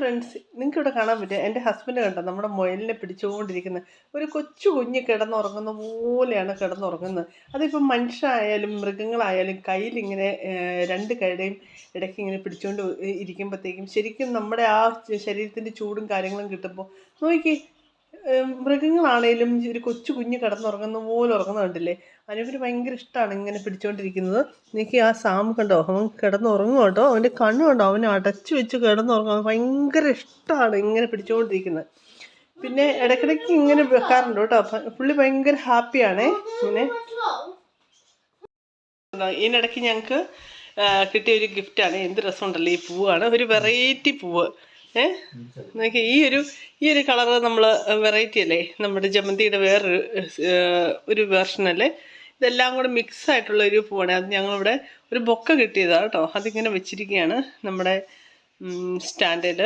Friends നിങ്ങൾക്ക് ഇവിടെ കാണാൻ പറ്റുക എന്റെ ഹസ്ബൻഡ് കണ്ടോ? നമ്മുടെ മുയലിനെ പിടിച്ചുകൊണ്ടിരിക്കുന്നത് ഒരു കൊച്ചു കുഞ്ഞ് കിടന്നുറങ്ങുന്ന പോലെയാണ് കിടന്നുറങ്ങുന്നത്. അതിപ്പോൾ മനുഷ്യരായാലും മൃഗങ്ങളായാലും കയ്യിലിങ്ങനെ രണ്ട് കൈയുടെയും ഇടയ്ക്ക് ഇങ്ങനെ പിടിച്ചുകൊണ്ട് ഇരിക്കുമ്പോഴത്തേക്കും ശരിക്കും നമ്മുടെ ആ ശരീരത്തിന്റെ ചൂടും കാര്യങ്ങളും കിട്ടുമ്പോൾ നോക്കി മൃഗങ്ങളാണേലും ഒരു കൊച്ചു കുഞ്ഞ് കിടന്നുറങ്ങുന്ന പോലെ ഉറങ്ങുന്ന കണ്ടില്ലേ? അനുവിന് ഭയങ്കര ഇഷ്ടമാണ് ഇങ്ങനെ പിടിച്ചുകൊണ്ടിരിക്കുന്നത് എനിക്ക് ആ സാമ് കണ്ടോ? അവൻ കിടന്നുറങ്ങും കേട്ടോ. അവന്റെ കണ്ണ് കണ്ടോ? അവനെ അടച്ചു വെച്ച് കിടന്നുറങ്ങും. ഭയങ്കര ഇഷ്ടമാണ് ഇങ്ങനെ പിടിച്ചുകൊണ്ടിരിക്കുന്നത് പിന്നെ ഇടയ്ക്കിടയ്ക്ക് ഇങ്ങനെ വെക്കാറുണ്ട് കേട്ടോ. പുള്ളി ഭയങ്കര ഹാപ്പിയാണേ. ഇങ്ങനെ ഇതിനിടയ്ക്ക് ഞങ്ങൾക്ക് കിട്ടിയ ഒരു ഗിഫ്റ്റാണ്. എന്ത് രസമുണ്ടല്ലോ ഈ പൂവാണ്. ഒരു വെറൈറ്റി പൂവ്. ഏ? നോക്കി ഈ ഒരു ഈ ഒരു കളറ് നമ്മൾ വെറൈറ്റി അല്ലേ? നമ്മുടെ ജമന്തിയുടെ വേറൊരു ഏഹ്, ഒരു വേർഷൻ അല്ലേ? ഇതെല്ലാം കൂടെ മിക്സ് ആയിട്ടുള്ള ഒരു പൂവാണ്. അത് ഞങ്ങളിവിടെ ഒരു ബൊക്ക കിട്ടിയതാണ് കേട്ടോ. അതിങ്ങനെ വെച്ചിരിക്കുകയാണ് നമ്മുടെ സ്റ്റാൻഡിൽ